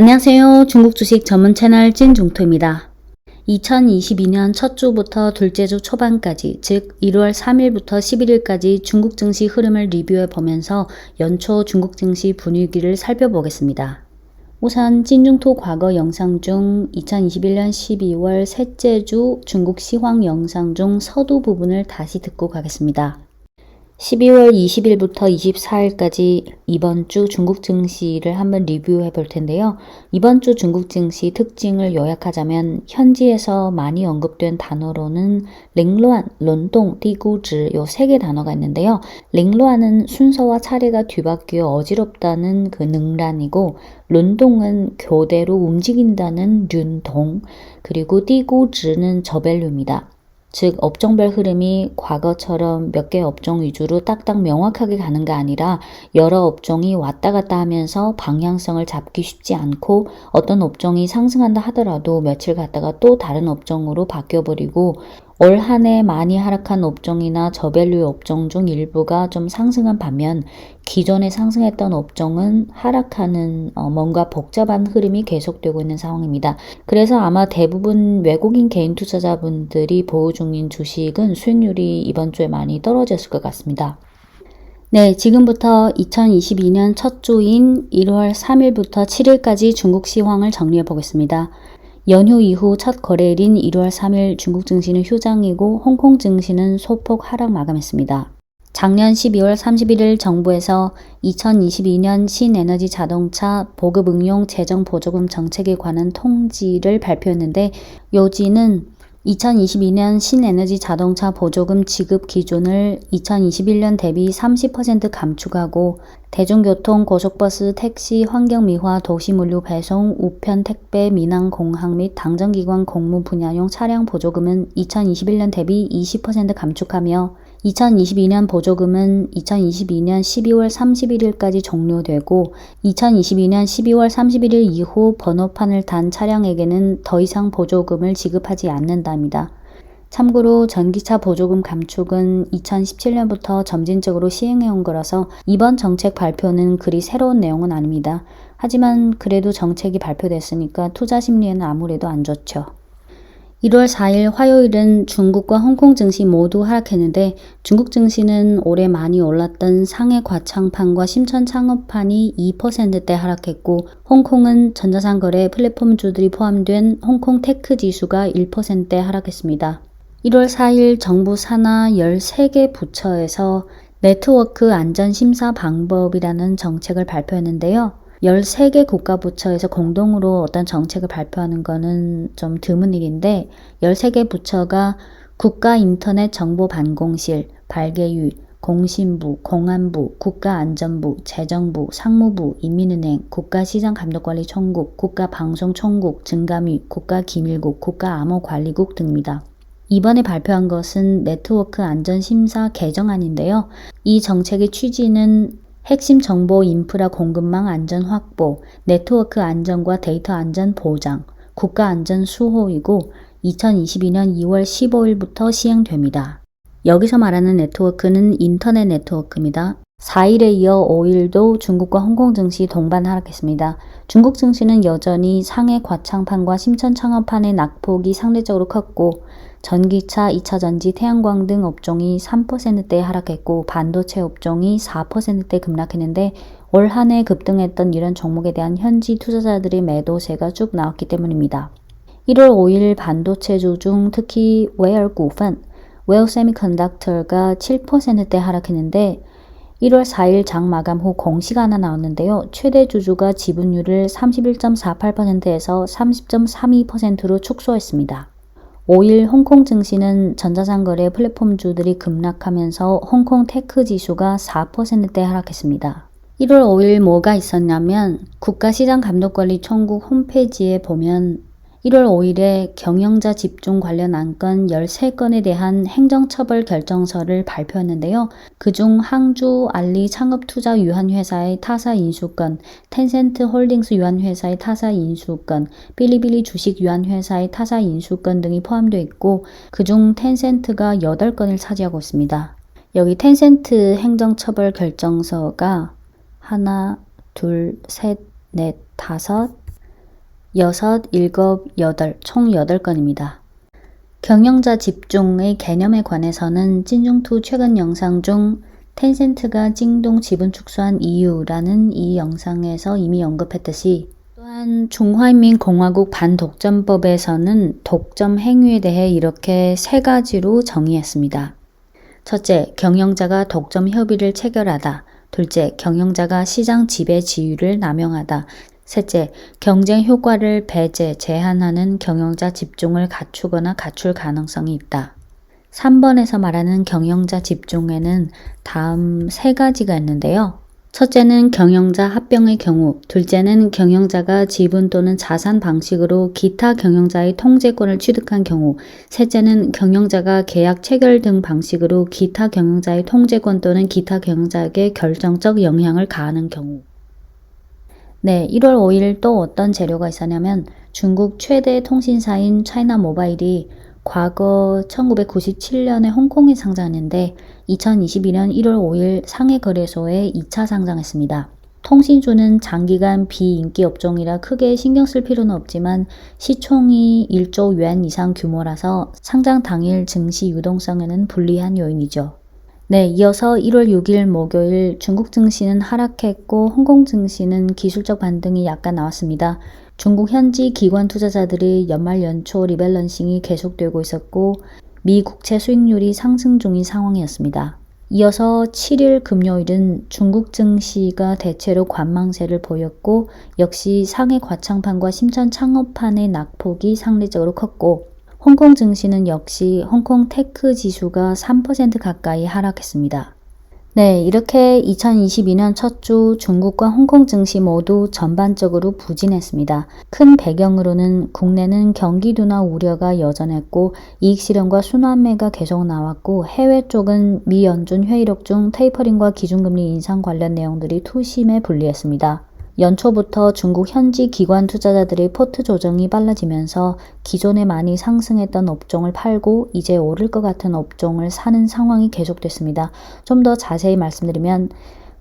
안녕하세요. 중국 주식 전문 채널 찐중토입니다. 2022년 첫 주부터 둘째 주 초반까지, 즉 1월 3일부터 11일까지 중국 증시 흐름을 리뷰해 보면서 연초 중국 증시 분위기를 살펴보겠습니다. 우선 찐중토 과거 영상 중 2021년 12월 셋째 주 중국 시황 영상 중 서두 부분을 다시 듣고 가겠습니다. 12월 20일부터 24일까지 이번 주 중국 증시를 한번 리뷰해 볼 텐데요. 이번 주 중국 증시 특징을 요약하자면 현지에서 많이 언급된 단어로는 링루안, 론동, 띠구즈 요 세 개 단어가 있는데요. 링루안은 순서와 차례가 뒤바뀌어 어지럽다는 그 능란이고 론동은 교대로 움직인다는 륜동 그리고 띠구즈는 저밸류입니다. 즉 업종별 흐름이 과거처럼 몇 개 업종 위주로 딱딱 명확하게 가는 게 아니라 여러 업종이 왔다 갔다 하면서 방향성을 잡기 쉽지 않고 어떤 업종이 상승한다 하더라도 며칠 갔다가 또 다른 업종으로 바뀌어버리고 올 한 해 많이 하락한 업종이나 저밸류 업종 중 일부가 좀 상승한 반면 기존에 상승했던 업종은 하락하는 어, 뭔가 복잡한 흐름이 계속되고 있는 상황입니다. 그래서 아마 대부분 외국인 개인 투자자분들이 보유 중인 주식은 수익률이 이번 주에 많이 떨어졌을 것 같습니다. 네, 지금부터 2022년 첫 주인 1월 3일부터 7일까지 중국 시황을 정리해 보겠습니다. 연휴 이후 첫 거래일인 1월 3일 중국 증시는 휴장이고 홍콩 증시는 소폭 하락 마감했습니다. 작년 12월 31일 정부에서 2022년 신에너지 자동차 보급 응용 재정 보조금 정책에 관한 통지를 발표했는데 요지는 2022년 신에너지 자동차 보조금 지급 기준을 2021년 대비 30% 감축하고 대중교통, 고속버스, 택시, 환경미화, 도시물류 배송, 우편 택배, 민항 공항 및 당정기관 공무 분야용 차량 보조금은 2021년 대비 20% 감축하며 2022년 보조금은 2022년 12월 31일까지 종료되고 2022년 12월 31일 이후 번호판을 단 차량에게는 더 이상 보조금을 지급하지 않는답니다. 참고로 전기차 보조금 감축은 2017년부터 점진적으로 시행해 온 거라서 이번 정책 발표는 그리 새로운 내용은 아닙니다. 하지만 그래도 정책이 발표됐으니까 투자 심리에는 아무래도 안 좋죠. 1월 4일 화요일은 중국과 홍콩 증시 모두 하락했는데 중국 증시는 올해 많이 올랐던 상해 과창판과 심천 창업판이 2%대 하락했고 홍콩은 전자상거래 플랫폼주들이 포함된 홍콩 테크 지수가 1%대 하락했습니다. 1월 4일 정부 산하 13개 부처에서 네트워크 안전심사 방법이라는 정책을 발표했는데요. 13개 국가 부처에서 공동으로 어떤 정책을 발표하는 것은 좀 드문 일인데 13개 부처가 국가 인터넷 정보 반공실, 발개유, 공신부, 공안부, 국가안전부, 재정부, 상무부, 인민은행, 국가시장감독관리총국, 국가방송총국, 증감위, 국가기밀국, 국가암호관리국 등입니다. 이번에 발표한 것은 네트워크 안전심사 개정안인데요. 이 정책의 취지는 핵심 정보 인프라 공급망 안전 확보, 네트워크 안전과 데이터 안전 보장, 국가 안전 수호이고 2022년 2월 15일부터 시행됩니다. 여기서 말하는 네트워크는 인터넷 네트워크입니다. 4일에 이어 5일도 중국과 홍콩 증시 동반 하락했습니다. 중국 증시는 여전히 상해 과창판과 심천 창업판의 낙폭이 상대적으로 컸고 전기차, 2차전지, 태양광 등 업종이 3%대 하락했고 반도체 업종이 4%대 급락했는데 올 한 해 급등했던 이런 종목에 대한 현지 투자자들의 매도세가 쭉 나왔기 때문입니다. 1월 5일 반도체주 중 특히 구fen, 웨어 세미컨덕터가 7%대 하락했는데 1월 4일 장 마감 후 공시가 하나 나왔는데요. 최대 주주가 지분율을 31.48%에서 30.32%로 축소했습니다. 5일 홍콩 증시는 전자상거래 플랫폼주들이 급락하면서 홍콩 테크 지수가 4%대 하락했습니다. 1월 5일 뭐가 있었냐면 국가시장감독관리 총국 홈페이지에 보면 1월 5일에 경영자 집중 관련 안건 13건에 대한 행정처벌 결정서를 발표했는데요. 그중 항주 알리 창업투자 유한회사의 타사 인수건, 텐센트 홀딩스 유한회사의 타사 인수건, 빌리빌리 주식 유한회사의 타사 인수건 등이 포함되어 있고 그중 텐센트가 8건을 차지하고 있습니다. 여기 텐센트 행정처벌 결정서가 하나, 둘, 셋, 넷, 다섯, 여섯, 일곱, 여덟, 총 8건입니다. 경영자 집중의 개념에 관해서는 찐중투 최근 영상 중 텐센트가 찡동 지분 축소한 이유라는 이 영상에서 이미 언급했듯이 또한 중화인민공화국 반독점법에서는 독점 행위에 대해 이렇게 세 가지로 정의했습니다. 첫째, 경영자가 독점 협의를 체결하다. 둘째, 경영자가 시장 지배 지위를 남용하다. 셋째, 경쟁 효과를 배제, 제한하는 경영자 집중을 갖추거나 갖출 가능성이 있다. 3번에서 말하는 경영자 집중에는 다음 세 가지가 있는데요. 첫째는 경영자 합병의 경우, 둘째는 경영자가 지분 또는 자산 방식으로 기타 경영자의 통제권을 취득한 경우, 셋째는 경영자가 계약 체결 등 방식으로 기타 경영자의 통제권 또는 기타 경영자에게 결정적 영향을 가하는 경우. 네, 1월 5일 또 어떤 재료가 있었냐면 중국 최대 통신사인 차이나 모바일이 과거 1997년에 홍콩에 상장했는데 2022년 1월 5일 상해 거래소에 2차 상장했습니다. 통신주는 장기간 비인기 업종이라 크게 신경 쓸 필요는 없지만 시총이 1조 yuan 이상 규모라서 상장 당일 증시 유동성에는 불리한 요인이죠. 네, 이어서 1월 6일 목요일 중국 증시는 하락했고 홍콩 증시는 기술적 반등이 약간 나왔습니다. 중국 현지 기관 투자자들이 연말 연초 리밸런싱이 계속되고 있었고 미 국채 수익률이 상승 중인 상황이었습니다. 이어서 7일 금요일은 중국 증시가 대체로 관망세를 보였고 역시 상해 과창판과 심천 창업판의 낙폭이 상대적으로 컸고 홍콩 증시는 역시 홍콩 테크 지수가 3% 가까이 하락했습니다. 네, 이렇게 2022년 첫 주 중국과 홍콩 증시 모두 전반적으로 부진했습니다. 큰 배경으로는 국내는 경기 둔화 우려가 여전했고 이익 실현과 순환매가 계속 나왔고 해외 쪽은 미 연준 회의록 중 테이퍼링과 기준금리 인상 관련 내용들이 투심에 불리했습니다. 연초부터 중국 현지 기관 투자자들의 포트 조정이 빨라지면서 기존에 많이 상승했던 업종을 팔고 이제 오를 것 같은 업종을 사는 상황이 계속됐습니다. 좀 더 자세히 말씀드리면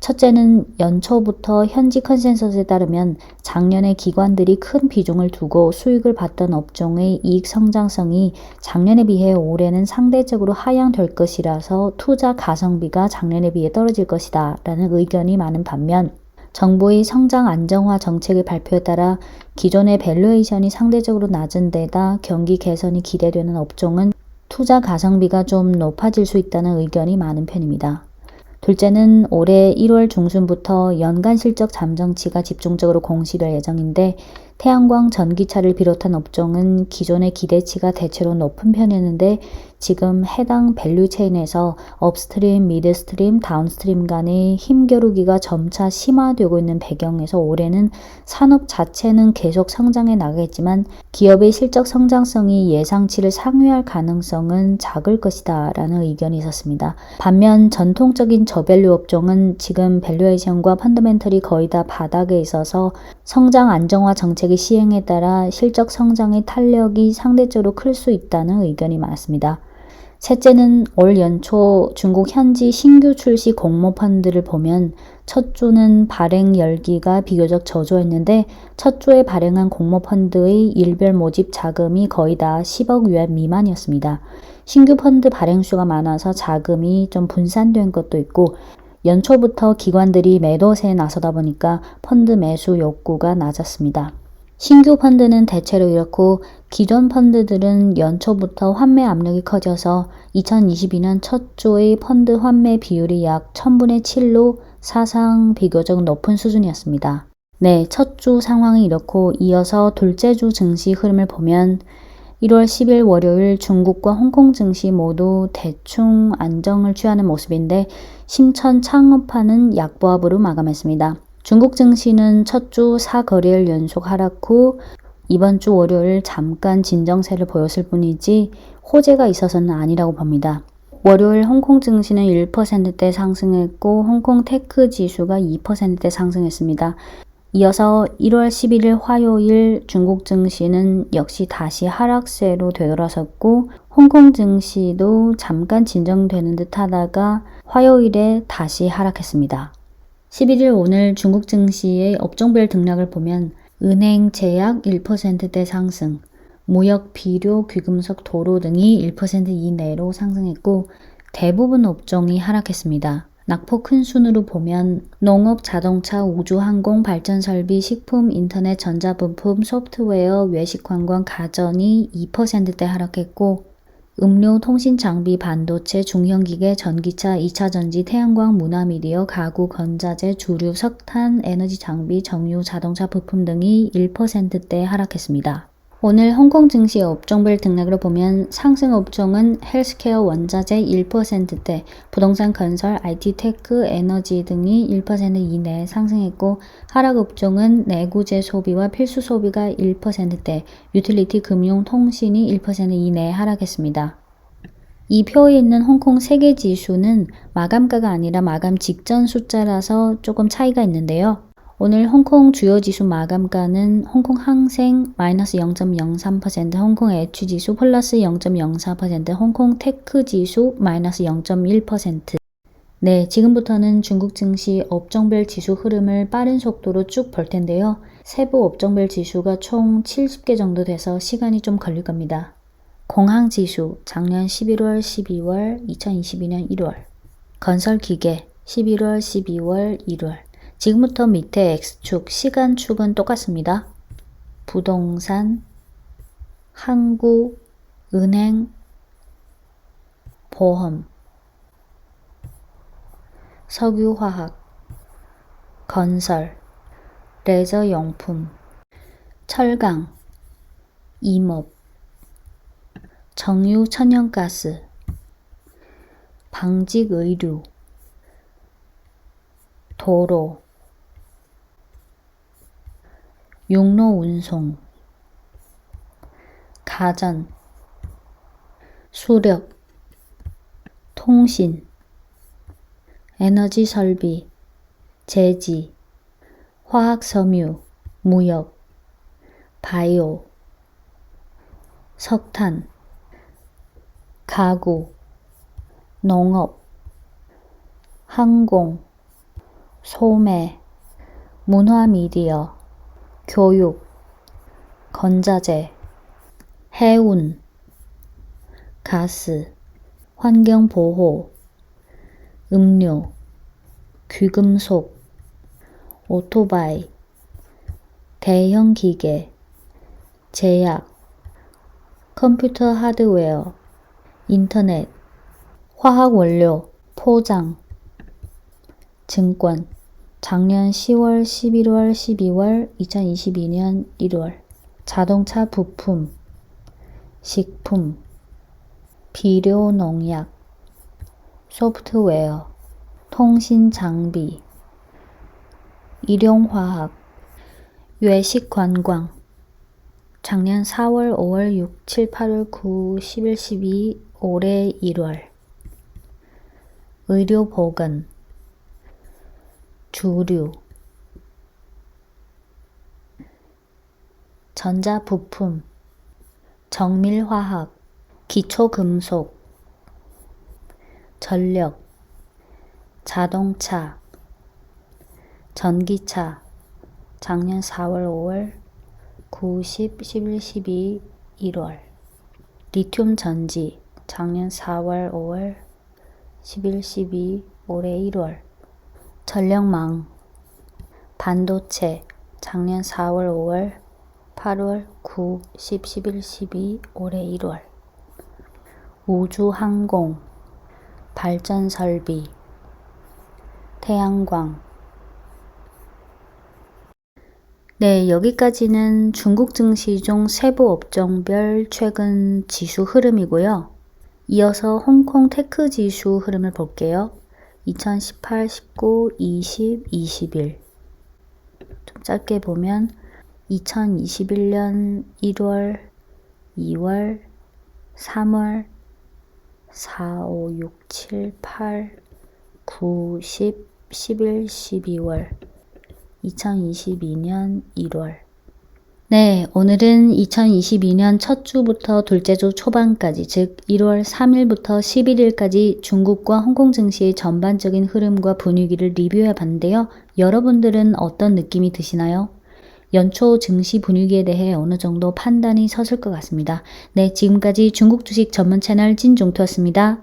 첫째는 연초부터 현지 컨센서스에 따르면 작년에 기관들이 큰 비중을 두고 수익을 봤던 업종의 이익 성장성이 작년에 비해 올해는 상대적으로 하향될 것이라서 투자 가성비가 작년에 비해 떨어질 것이다 라는 의견이 많은 반면 정부의 성장 안정화 정책의 발표에 따라 기존의 밸류에이션이 상대적으로 낮은 데다 경기 개선이 기대되는 업종은 투자 가성비가 좀 높아질 수 있다는 의견이 많은 편입니다. 둘째는 올해 1월 중순부터 연간 실적 잠정치가 집중적으로 공시될 예정인데 태양광 전기차를 비롯한 업종은 기존의 기대치가 대체로 높은 편이었는데 지금 해당 밸류 체인에서 업스트림, 미드스트림, 다운스트림 간의 힘겨루기가 점차 심화되고 있는 배경에서 올해는 산업 자체는 계속 성장해 나가겠지만 기업의 실적 성장성이 예상치를 상회할 가능성은 작을 것이다 라는 의견이 있었습니다. 반면 전통적인 저밸류 업종은 지금 밸류에이션과 펀더멘털이 거의 다 바닥에 있어서 성장 안정화 정책의 시행에 따라 실적 성장의 탄력이 상대적으로 클 수 있다는 의견이 많습니다. 셋째는 올 연초 중국 현지 신규 출시 공모 펀드를 보면 첫 주는 발행 열기가 비교적 저조했는데 첫 주에 발행한 공모 펀드의 일별 모집 자금이 거의 다 10억 유엔 미만이었습니다. 신규 펀드 발행 수가 많아서 자금이 좀 분산된 것도 있고 연초부터 기관들이 매도세에 나서다 보니까 펀드 매수 욕구가 낮았습니다. 신규 펀드는 대체로 이렇고 기존 펀드들은 연초부터 환매 압력이 커져서 2022년 첫 주의 펀드 환매 비율이 약 1000분의 7로 사상 비교적 높은 수준이었습니다. 네, 첫 주 상황이 이렇고 이어서 둘째 주 증시 흐름을 보면 1월 10일 월요일 중국과 홍콩 증시 모두 대충 안정을 취하는 모습인데 심천 창업하는 약보합으로 마감했습니다. 중국 증시는 첫 주 4거래일 연속 하락 후 이번 주 월요일 잠깐 진정세를 보였을 뿐이지 호재가 있어서는 아니라고 봅니다. 월요일 홍콩 증시는 1%대 상승했고 홍콩 테크 지수가 2%대 상승했습니다. 이어서 1월 11일 화요일 중국 증시는 역시 다시 하락세로 되돌아섰고 홍콩 증시도 잠깐 진정되는 듯 하다가 화요일에 다시 하락했습니다. 11일 오늘 중국 증시의 업종별 등락을 보면 은행, 제약 1%대 상승, 무역, 비료, 귀금속, 도로 등이 1% 이내로 상승했고 대부분 업종이 하락했습니다. 낙폭 큰 순으로 보면 농업, 자동차, 우주, 항공, 발전 설비, 식품, 인터넷, 전자부품, 소프트웨어, 외식, 관광, 가전이 2%대 하락했고 음료, 통신 장비, 반도체, 중형기계, 전기차, 2차 전지, 태양광, 문화 미디어, 가구, 건자재, 주류, 석탄, 에너지 장비, 정유, 자동차 부품 등이 1%대 하락했습니다. 오늘 홍콩 증시 업종별 등락을 보면 상승 업종은 헬스케어, 원자재 1%대, 부동산 건설, IT, 테크, 에너지 등이 1% 이내 상승했고 하락 업종은 내구재 소비와 필수 소비가 1%대, 유틸리티, 금융, 통신이 1% 이내 하락했습니다. 이 표에 있는 홍콩 세계 지수는 마감가가 아니라 마감 직전 숫자라서 조금 차이가 있는데요. 오늘 홍콩 주요 지수 마감가는 홍콩 항생 마이너스 0.03%, 홍콩 애취 지수 플러스 0.04%, 홍콩 테크 지수 마이너스 0.1%. 네, 지금부터는 중국 증시 업종별 지수 흐름을 빠른 속도로 쭉 볼 텐데요. 세부 업종별 지수가 총 70개 정도 돼서 시간이 좀 걸릴 겁니다. 공항 지수 작년 11월, 12월, 2022년 1월. 건설 기계 11월, 12월, 1월. 지금부터 밑에 X축, 시간축은 똑같습니다. 부동산, 항구, 은행, 보험, 석유화학, 건설, 레저용품, 철강, 임업, 정유 천연가스, 방직 의류, 도로, 육로 운송, 가전, 수력, 통신, 에너지 설비, 제지, 화학 섬유, 무역, 바이오, 석탄, 가구, 농업, 항공, 소매, 문화 미디어, 교육, 건자재, 해운, 가스, 환경보호, 음료, 귀금속, 오토바이, 대형 기계, 제약, 컴퓨터 하드웨어, 인터넷, 화학 원료, 포장, 증권, 작년 10월, 11월, 12월, 2022년 1월, 자동차 부품, 식품, 비료 농약, 소프트웨어, 통신 장비, 일용화학, 외식 관광, 작년 4월, 5월, 6, 7, 8월, 9, 11, 12, 올해 1월, 의료 보건, 주류, 전자부품, 정밀화학, 기초금속, 전력, 자동차, 전기차, 작년 4월, 5월, 9, 10, 11, 12, 1월, 리튬 전지, 작년 4월, 5월, 11, 12, 올해 1월, 전력망, 반도체, 작년 4월, 5월, 8월, 9, 10, 11, 12, 올해 1월, 우주항공, 발전설비, 태양광. 네, 여기까지는 중국 증시종 세부 업종별 최근 지수 흐름이고요. 이어서 홍콩 테크 지수 흐름을 볼게요. 2018, 19, 20, 21. 좀 짧게 보면 2021년 1월, 2월, 3월, 4, 5, 6, 7, 8, 9, 10, 11, 12월, 2022년 1월. 네, 오늘은 2022년 첫 주부터 둘째 주 초반까지, 즉 1월 3일부터 11일까지 중국과 홍콩 증시의 전반적인 흐름과 분위기를 리뷰해 봤는데요. 여러분들은 어떤 느낌이 드시나요? 연초 증시 분위기에 대해 어느 정도 판단이 섰을 것 같습니다. 네, 지금까지 중국 주식 전문 채널 찐종토였습니다.